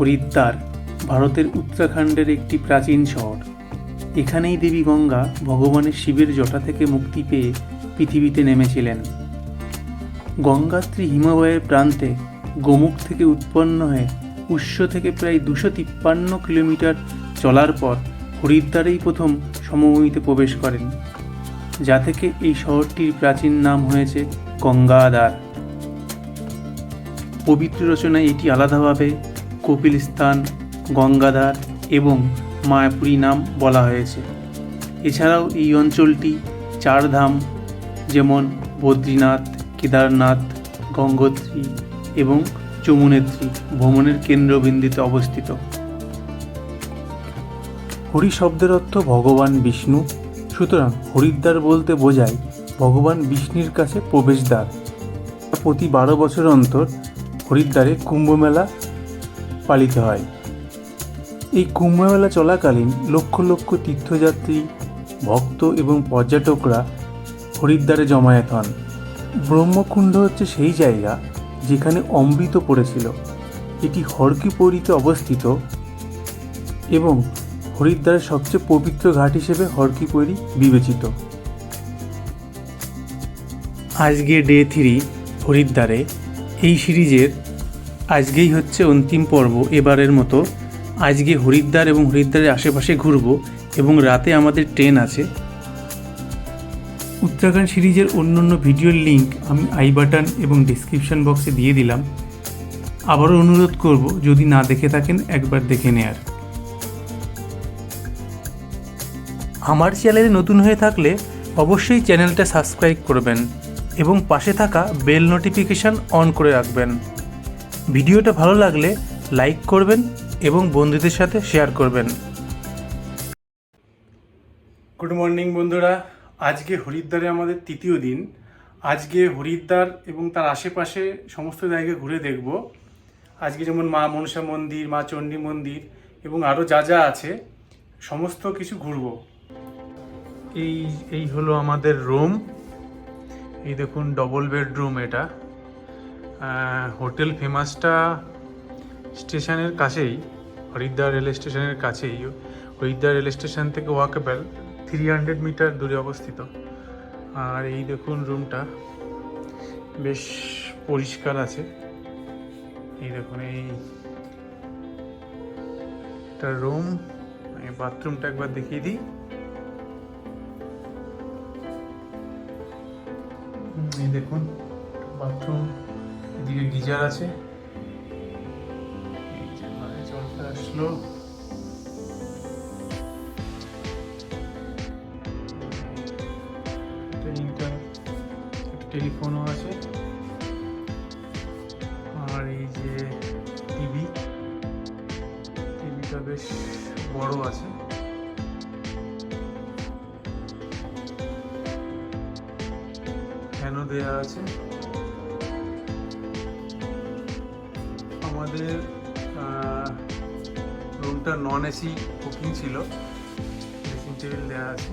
হরিদ্বার ভারতের উত্তরাখণ্ডের একটি প্রাচীন শহর। এখানেই দেবী গঙ্গা ভগবানের শিবের জটা থেকে মুক্তি পেয়ে পৃথিবীতে নেমেছিলেন। গঙ্গাত্রী হিমালয়ের প্রান্তে গোমুখ থেকে উৎপন্ন হয়ে উৎস থেকে প্রায় দুশো তিপ্পান্ন কিলোমিটার চলার পর হরিদ্বারেই প্রথম সমভূমিতে প্রবেশ করেন, যা থেকে এই শহরটির প্রাচীন নাম হয়েছে গঙ্গাধার। পবিত্র রচনায় এটি আলাদাভাবে কপিলস্থান, গঙ্গাধার এবং মায়াপুরী নাম বলা হয়েছে। এছাড়াও এই অঞ্চলটি চার ধাম যেমন বদ্রীনাথ, কেদারনাথ, গঙ্গোত্রী এবং যমুনেত্রী ভ্রমণের কেন্দ্রবিন্দুতে অবস্থিত। হরি শব্দের অর্থ ভগবান বিষ্ণু। সুতরাং হরিদ্বার বলতে বোঝায় ভগবান বিষ্ণুর কাছে প্রবেশদ্বার। প্রতি বারো বছর অন্তর হরিদ্বারে কুম্ভমেলা পালিত হয়। এই কুম্ভমেলা চলাকালীন লক্ষ লক্ষ তীর্থযাত্রী, ভক্ত এবং পর্যটকরা হরিদ্বারে জমায়েত হন। ব্রহ্মকুণ্ড হচ্ছে সেই জায়গা যেখানে অমৃত পড়েছিল। এটি হরকিপৌরিতে অবস্থিত এবং হরিদ্বারের সবচেয়ে পবিত্র ঘাট হিসেবে হরকিপৌরি বিবেচিত। আজকে ডে থ্রি হরিদ্বারে এই সিরিজের আজকেই হচ্ছে অন্তিম পর্ব এবারের মতো। আজকে হরিদ্বার এবং হরিদ্বারের আশেপাশে ঘুরব এবং রাতে আমাদের ট্রেন আছে। উত্তরাখণ্ড সিরিজের অন্য অন্য ভিডিওর লিঙ্ক আমি আই বাটন এবং ডিসক্রিপশন বক্সে দিয়ে দিলাম। আবারও অনুরোধ করব, যদি না দেখে থাকেন, একবার দেখে নেয়ার। আমার চ্যানেলে নতুন হয়ে থাকলে অবশ্যই চ্যানেলটা সাবস্ক্রাইব করবেন এবং পাশে থাকা বেল নোটিফিকেশান অন করে রাখবেন। ভিডিওটা ভালো লাগলে লাইক করবেন এবং বন্ধুদের সাথে শেয়ার করবেন। গুড মর্নিং বন্ধুরা। আজকে হরিদ্বারে আমাদের তৃতীয় দিন। আজকে হরিদ্বার এবং তার আশেপাশে সমস্ত জায়গা ঘুরে দেখব। আজকে যেমন মা মনসা মন্দির, মা চণ্ডী মন্দির এবং আরও যা যা আছে, সমস্ত কিছু ঘুরব। এই এই হলো আমাদের রুম এই দেখুন ডবল বেডরুম এটা। হোটেল ফেমাসটা স্টেশনের কাছেই, হরিদ্বার রেল স্টেশনের কাছেই, হরিদ্বার রেল স্টেশন থেকে ওয়াকেবল থ্রি হান্ড্রেড মিটার দূরে অবস্থিত। আর এই দেখুন রুমটা বেশ পরিষ্কার আছে। এই দেখুন, এই একটা রুম বাথরুমটা একবার দেখিয়ে দিই। এই দেখুন বাথরুম এদিকে গিজার আছে। নলে জলটা আসলো আমাদের রুমটা নন এসি বুকিং ছিল। ড্রেসিং টেবিল দেওয়া আছে।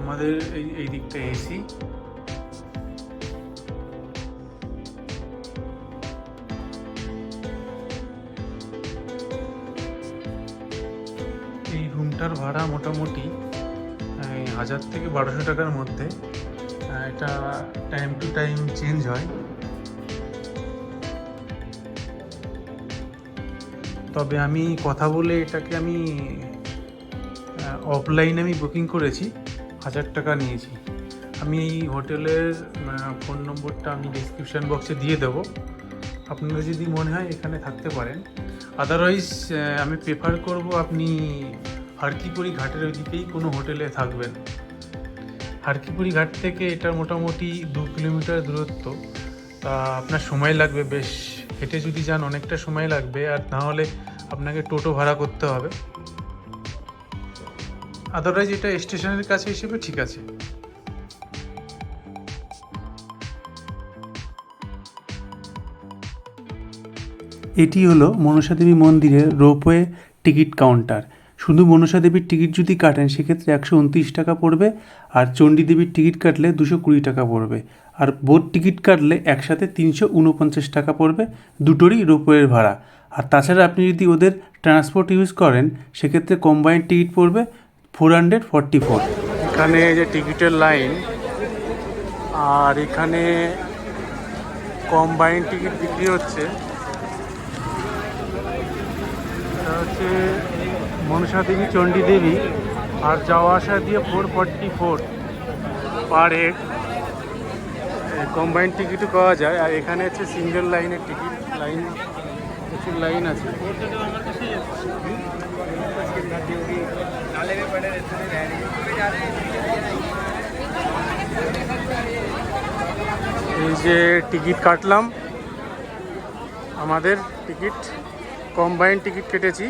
আমাদের এই এই দিকটা এসি এই রুমটার ভাড়া মোটামুটি হাজার থেকে বারোশো টাকার মধ্যে। এটা টাইম টু টাইম চেঞ্জ হয়। তবে আমি কথা বলে এটাকে আমি অফলাইনে আমি বুকিং করেছি, হাজার টাকা নিয়েছি। আমি এই হোটেলের ফোন নম্বরটা আমি ডিসক্রিপশান বক্সে দিয়ে দেবো। আপনারা যদি মনে হয় এখানে থাকতে পারেন। আদারওয়াইজ আমি প্রেফার করব আপনি হারকিপুরি ঘাটের ওই দিকেই কোনো হোটেলে থাকবেন। হারকিপুরি ঘাট থেকে এটা মোটামুটি দু কিলোমিটার দূরত্ব। তা আপনার সময় লাগবে বেশ। হেঁটে যদি যান অনেকটা সময় লাগবে, আর না হলে আপনাকে টোটো ভাড়া করতে হবে। আদারওয়াইজ এটা স্টেশনের কাছে হিসেবে ঠিক আছে। এটি হলো মনসা দেবী মন্দিরের রোপওয়ে টিকিট কাউন্টার। শুধু মনসা দেবীর টিকিট যদি কাটেন, সেক্ষেত্রে একশো উনত্রিশ টাকা পড়বে আর চণ্ডী দেবীর টিকিট কাটলে দুশো কুড়ি টাকা পড়বে। আর বোট টিকিট কাটলে একসাথে তিনশো উনপঞ্চাশ টাকা পড়বে দুটোরই রোপওয়ের ভাড়া। আর তাছাড়া আপনি যদি ওদের ট্রান্সপোর্ট ইউজ করেন, সেক্ষেত্রে কম্বাইন্ড টিকিট পড়বে ফোর হান্ড্রেড ফর্টি ফোর। এখানে যে টিকিটের লাইন, আর এখানে কম্বাইন টিকিট বিক্রি হচ্ছে। হচ্ছে মনসা দেবী চণ্ডী দেবী আর যাওয়া আসা দিয়ে four forty four per head combined টিকিটও পাওয়া যায়। আর এখানে হচ্ছে সিঙ্গেল লাইনের টিকিট লাইন প্রচুর লাইন আছে। এই যে টিকিট কাটলাম। আমাদের টিকিট কম্বাইন্ড টিকিট কেটেছি।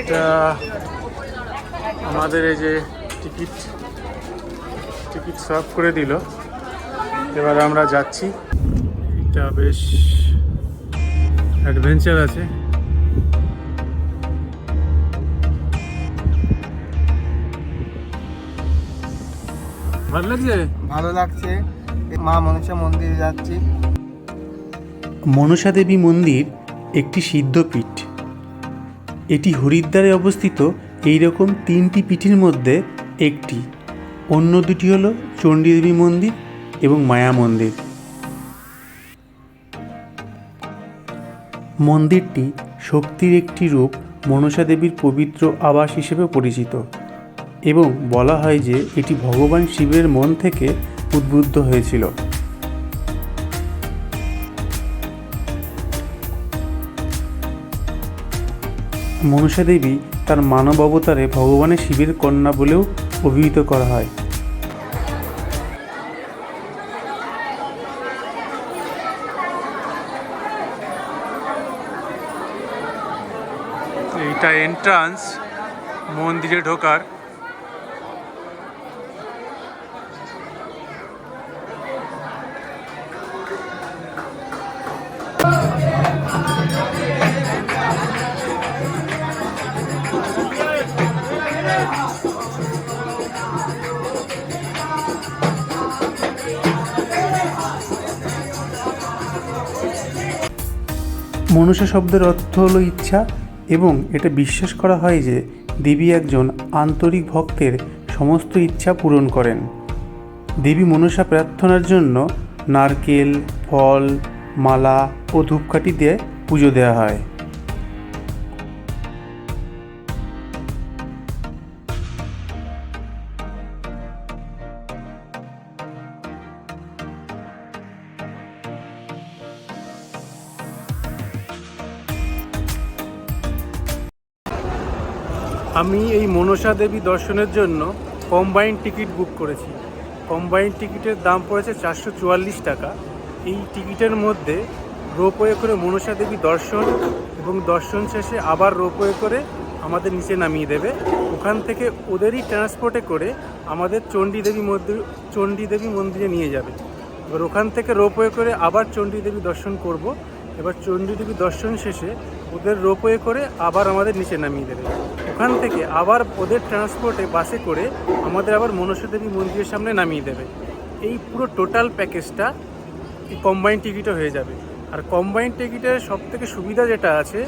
এটা আমাদের এই যে টিকিট টিকিট সার্ভ করে দিল। এবার আমরা যাচ্ছি। এটা বেশ অ্যাডভেঞ্চার আছে। ভালো লাগছে? ভালো লাগছে। মা মনসা মন্দিরে যাচ্ছি। মনসা দেবী মন্দির একটি সিদ্ধপীঠ এটি হরিদ্বারে অবস্থিত এই রকম তিনটি পিঠের মধ্যে একটি। অন্য দুটি হল চণ্ডীদেবী মন্দির এবং মায়া মন্দির। মন্দিরটি শক্তির একটি রূপ মনসা দেবীর পবিত্র আবাস হিসেবে পরিচিত। এবং বলা হয় যে এটি ভগবান শিবের মন থেকে উদ্বুদ্ধ হয়েছিল। মনসা দেবী তার মানব অবতারে ভগবানের শিবের কন্যা বলেও অভিহিত করা হয়। এইটা এন্ট্রান্স মন্দিরে ঢোকার মনসা শব্দের অর্থ হলো ইচ্ছা এবং এটা বিশ্বাস করা হয় যে দেবী একজন আন্তরিক ভক্তের সমস্ত ইচ্ছা পূরণ করেন। দেবী মনুষা প্রার্থনার জন্য নারকেল, ফল, মালা ও ধূপকাঠি দিয়ে পুজো দেওয়া হয়। আমি এই মনসা দেবী দর্শনের জন্য কম্বাইন টিকিট বুক করেছি। কম্বাইন টিকিটের দাম পড়েছে চারশো চুয়াল্লিশ টাকা। এই টিকিটের মধ্যে রোপওয়ে করে মনসা দেবী দর্শন এবং দর্শন শেষে আবার রোপওয়ে করে আমাদের নিচে নামিয়ে দেবে। ওখান থেকে ওদেরই ট্রান্সপোর্টে করে আমাদের চণ্ডী দেবী মন্দির চণ্ডী দেবী মন্দিরে নিয়ে যাবে। এবার ওখান থেকে রোপওয়ে করে আবার চণ্ডী দেবী দর্শন করব। এবার চণ্ডী দেবী দর্শন শেষে ওদের রোপওয়ে করে আবার আমাদের নিচে নামিয়ে দেবে। ওখান থেকে আবার ওদের ট্রান্সপোর্টে বাসে করে আমাদের আবার মনসা দেবী মন্দিরের সামনে নামিয়ে দেবে। এই পুরো টোটাল প্যাকেজটা কম্বাইন টিকিটও হয়ে যাবে। আর কম্বাইন টিকিটের সব থেকে সুবিধা যেটা আছে,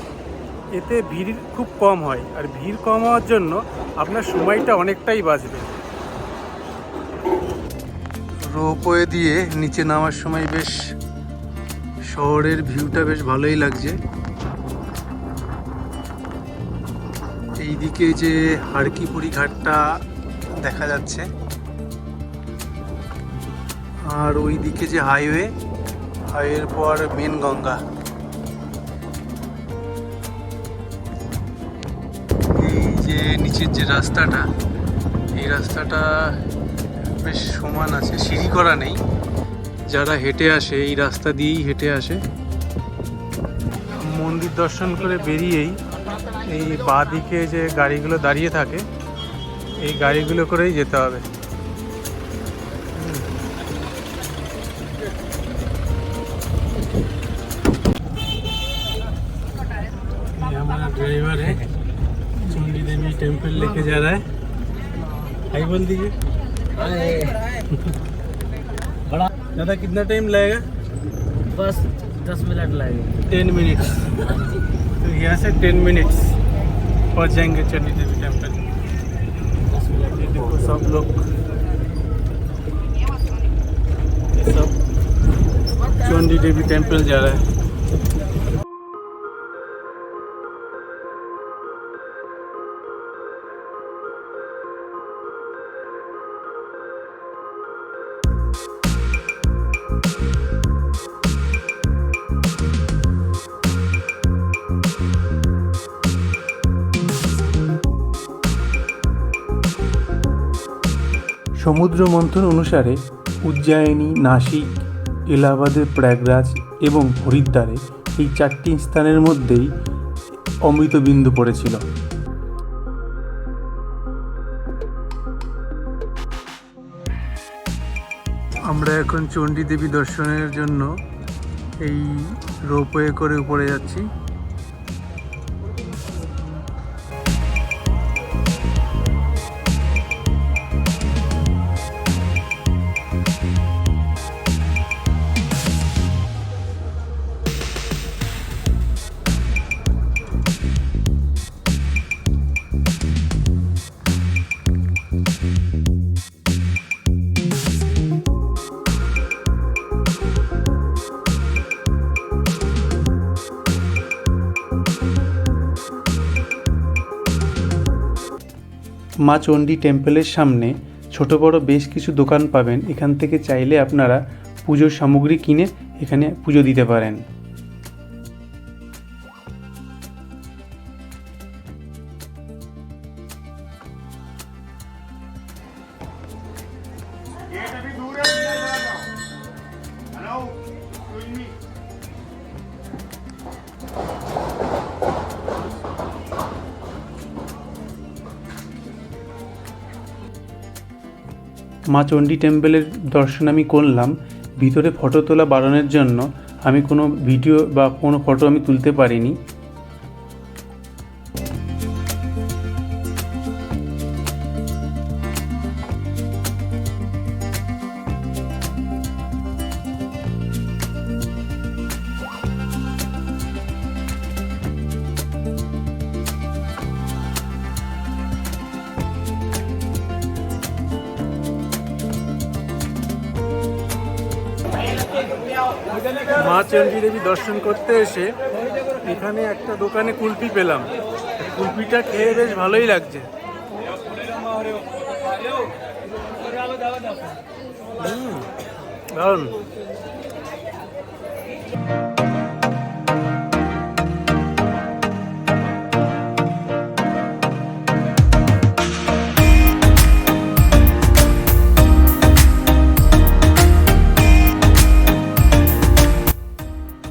এতে ভিড় খুব কম হয়। আর ভিড় কম হওয়ার জন্য আপনার সময়টা অনেকটাই বাঁচবে। রোপওয়ে দিয়ে নিচে নামার সময় বেশ শহরের ভিউটা বেশ ভালোই লাগছে। এইদিকে যে হারকিপুরি ঘাটটা দেখা যাচ্ছে। আর ওইদিকে যে হাইওয়ে, হাইওয়ের পর মেন গঙ্গা। এই যে নিচের যে রাস্তাটা, এই রাস্তাটা বেশ সমান আছে, সিঁড়ি করা নেই। যারা হেঁটে আসে, এই রাস্তা দিয়েই হেঁটে আসে। মন্দির দর্শন করে বেরিয়েই এই বাঁদিকে যে গাড়িগুলো দাঁড়িয়ে থাকে, এই গাড়িগুলো করেই যেতে হবে। ড্রাইভার টেম্পল লিখে যারা বল দিকে। दादा कितना टाइम लगेगा? बस दस मिनट लगेगा। टेन मिनट्स तो यहाँ से टेन मिनट्स पहुँच जाएँगे चंडी देवी टेंपल देखो सब लोग। सब चंडी देवी टेंपल जा रहे है। সমুদ্র মন্থন অনুসারে উজ্জয়িনী, নাসিক, এলাহাবাদের প্রয়াগরাজ এবং হরিদ্বারে এই চারটি স্থানের মধ্যেই অমৃত বিন্দু পড়েছিল। আমরা এখন চণ্ডী দেবী দর্শনের জন্য এই রোপওয়ে করে উপরে যাচ্ছি। মা চণ্ডী টেম্পলের সামনে ছোট বড় বেশ কিছু দোকান পাবেন। এখান থেকে চাইলে আপনারা পুজোর সামগ্রী কিনে এখানে পুজো দিতে পারেন। মা চণ্ডী টেম্পলের দর্শন আমি করলাম। ভিতরে ফটো তোলা বাড়ানোর জন্য আমি কোনো ভিডিও বা কোনো ফটো আমি তুলতে পারিনি। মা চণ্ডী দেবী দর্শন করতে এসে এখানে একটা দোকানে কুলপি পেলাম। কুলপিটা খেয়ে বেশ ভালোই লাগছে। দারুণ।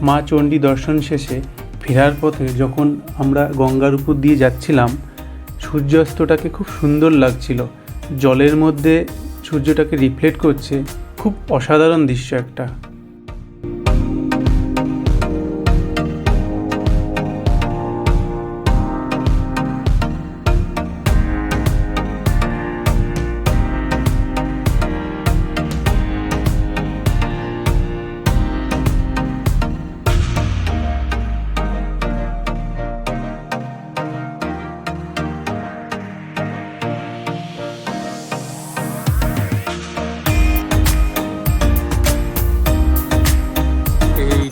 মা চণ্ডী দর্শন শেষে ফেরার পথে যখন আমরা গঙ্গার উপর দিয়ে যাচ্ছিলাম, সূর্যাস্তটাকে খুব সুন্দর লাগছিল। জলের মধ্যে সূর্যটাকে রিফ্লেক্ট করছে, খুব অসাধারণ দৃশ্য একটা।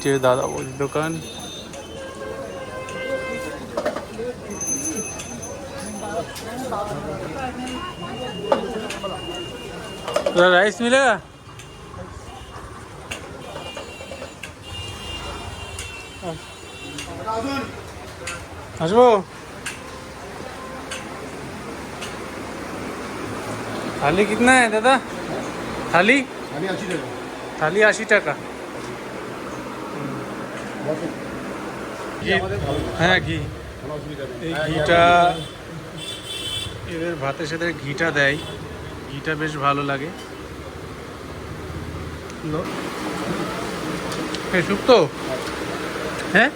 नीचे दादा वो दुकान। राइस मिलेगा? हसबो थाली कितना है दादा? थाली? थाली अस्सी टका। হ্যাঁ ঘি। এই ঘিটা এদের ভাতের সাথে ঘিটা দেয়। ঘিটা বেশ ভালো লাগে। শুক্তো হ্যাঁ?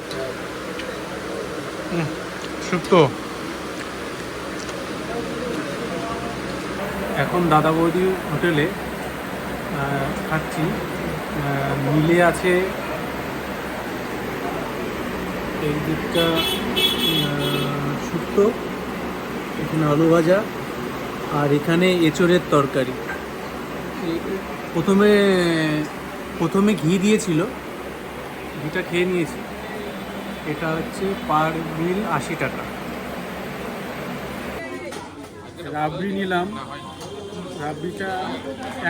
শুক্তো এখন দাদা বৌদি হোটেলে খাচ্ছি। মিলে আছে এই দিকটা শুক্তো, এখানে আলু ভাজা, আর এখানে এঁচড়ের তরকারি। প্রথমে প্রথমে ঘি দিয়েছিল, ঘিটা খেয়ে নিয়েছি। এটা হচ্ছে পার মিল আশি টাকা। রাবড়ি নিলাম। রাবড়িটা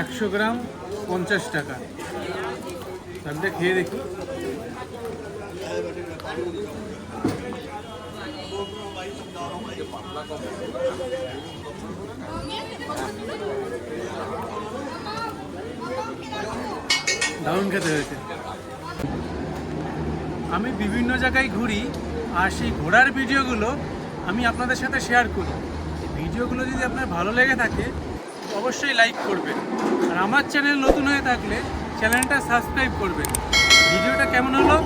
একশো গ্রাম পঞ্চাশ টাকা। তাহলে খেয়ে দেখি। দারুণ খেতে হয়েছে। আমি বিভিন্ন জায়গায় ঘুরি, আর সেই ঘোরার ভিডিওগুলো আমি আপনাদের সাথে শেয়ার করি। ভিডিওগুলো যদি আপনার ভালো লেগে থাকে, অবশ্যই লাইক করবেন। আর আমার চ্যানেল নতুন হয়ে থাকলে চ্যানেলটা সাবস্ক্রাইব করবেন। ভিডিওটা কেমন হলো?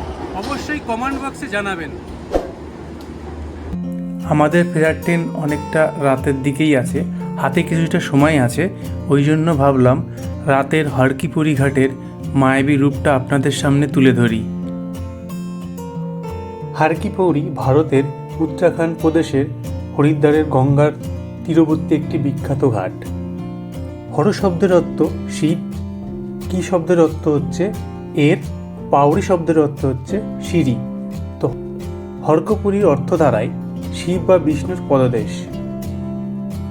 অবশ্যই কমেন্ট বক্সে জানাবেন। আমাদের ফেরার ট্রেন অনেকটা রাতের দিকেই আছে, হাতে কিছুটা সময় আছে, ওই জন্য ভাবলাম রাতের হরকিপুরি ঘাটের মায়াবী রূপটা আপনাদের সামনে তুলে ধরি। হারকিপৌরি ভারতের উত্তরাখণ্ড প্রদেশের হরিদ্বারের গঙ্গার তীরবর্তী একটি বিখ্যাত ঘাট। হর শব্দের অর্থ শিব কি শব্দের অর্থ হচ্ছে এর? পাউরি শব্দের অর্থ হচ্ছে সিঁড়ি। তো হরকপুরীর অর্থ দাঁড়ায় শিব বা বিষ্ণুর পদদেশ।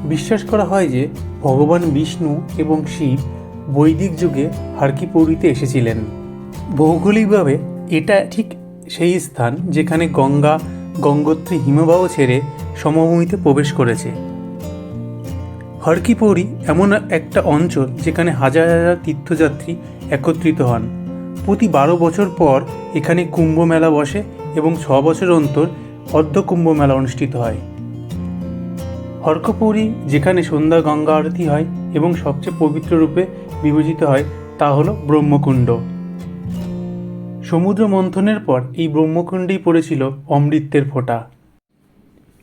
বিশ্বাস করা হয় যে ভগবান বিষ্ণু এবং শিব বৈদিক যুগে হারকিপৌরিতে এসেছিলেন। ভৌগোলিকভাবে এটা ঠিক সেই স্থান যেখানে গঙ্গা, গঙ্গোত্রী হিমবাহ ছেড়ে সমভূমিতে প্রবেশ করেছে। হরকিপৌরি এমন একটা অঞ্চল যেখানে হাজার হাজার তীর্থযাত্রী একত্রিত হন। প্রতি বারো বছর পর এখানে কুম্ভ মেলা বসে এবং ছ বছর অন্তর অর্ধ কুম্ভ মেলা অনুষ্ঠিত হয়। হরকপৌরি, যেখানে সন্ধ্যা গঙ্গা আরতি হয় এবং সবচেয়ে পবিত্র রূপে বিবেচিত হয়, তা হলো ব্রহ্মকুণ্ড। সমুদ্র মন্থনের পর এই ব্রহ্মকুণ্ডেই পড়েছিল অমৃতের ফোঁটা।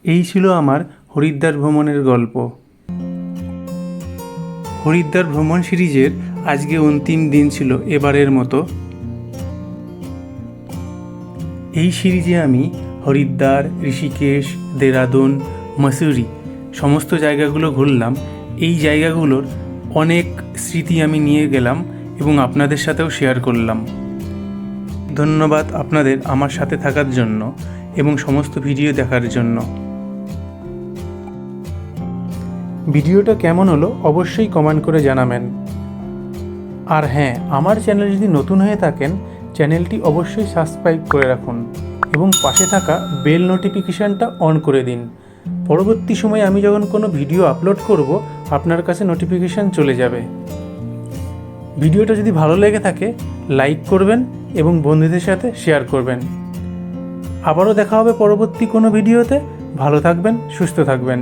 এই ছিল আমার হরিদ্বার ভ্রমণের গল্প। হরিদ্বার ভ্রমণ সিরিজের আজকে অন্তিম দিন ছিল এবারের মতো। এই সিরিজে আমি হরিদ্বার, ঋষিকেশ, দেরাদুন, মসুরি সমস্ত জায়গাগুলো ঘুরলাম। এই জায়গাগুলোর অনেক স্মৃতি আমি নিয়ে গেলাম এবং আপনাদের সাথেও শেয়ার করলাম। ধন্যবাদ আপনাদের আমার সাথে থাকার জন্য এবং সমস্ত ভিডিও দেখার জন্য। ভিডিওটা কেমন হলো অবশ্যই কমেন্ট করে জানাবেন। আর হ্যাঁ আমার চ্যানেল যদি নতুন হয়ে থাকেন চ্যানেলটি অবশ্যই সাবস্ক্রাইব করে রাখুন এবং পাশে থাকা বেল নোটিফিকেশানটা অন করে দিন। পরবর্তী সময়ে আমি যখন কোনো ভিডিও আপলোড করব, আপনার কাছে নোটিফিকেশান চলে যাবে। ভিডিওটা যদি ভালো লেগে থাকে, লাইক করবেন এবং বন্ধুদের সাথে শেয়ার করবেন। আবারও দেখা হবে পরবর্তী কোনো ভিডিওতে। ভালো থাকবেন, সুস্থ থাকবেন।